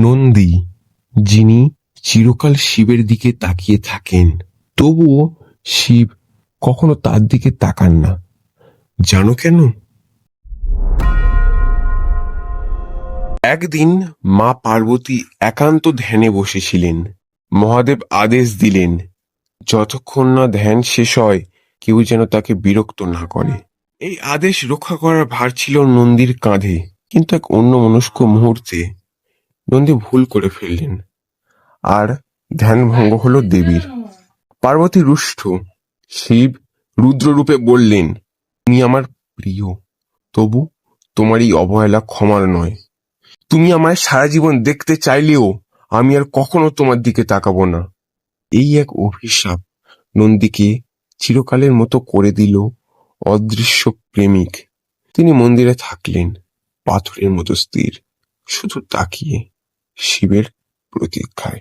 নন্দী, যিনি চিরকাল শিবের দিকে তাকিয়ে থাকেন, তবুও শিব কখনো তার দিকে তাকান না। জানো কেন? একদিন মা পার্বতী একান্ত ধ্যানে বসেছিলেন। মহাদেব আদেশ দিলেন, যতক্ষণ না ধ্যান শেষ হয়, কেউ যেন তাকে বিরক্ত না করে। এই আদেশ রক্ষা করার ভার ছিল নন্দীর কাঁধে, কিন্তু এক অন্য মনস্ক মুহূর্তে নন্দী ভুল করে ফেললেন। আর ধ্যান ভঙ্গ হলো দেবীর। পার্বতী রুষ্ট শিব রুদ্ররূপে বললেন, তুমি আমার প্রিয়, তবু তোমার এই অবহেলা ক্ষমার নয়। তুমি আমায় সারা জীবন দেখতে চাইলেও আমি আর কখনো তোমার দিকে তাকাবো না। এই এক অভিশাপ নন্দীকে চিরকালের মতো করে দিল অদৃশ্য প্রেমিক। তিনি মন্দিরে থাকলেন, পাথরের মতো স্থির, শুধু তাকিয়ে। শিবের প্রতীক্ষায়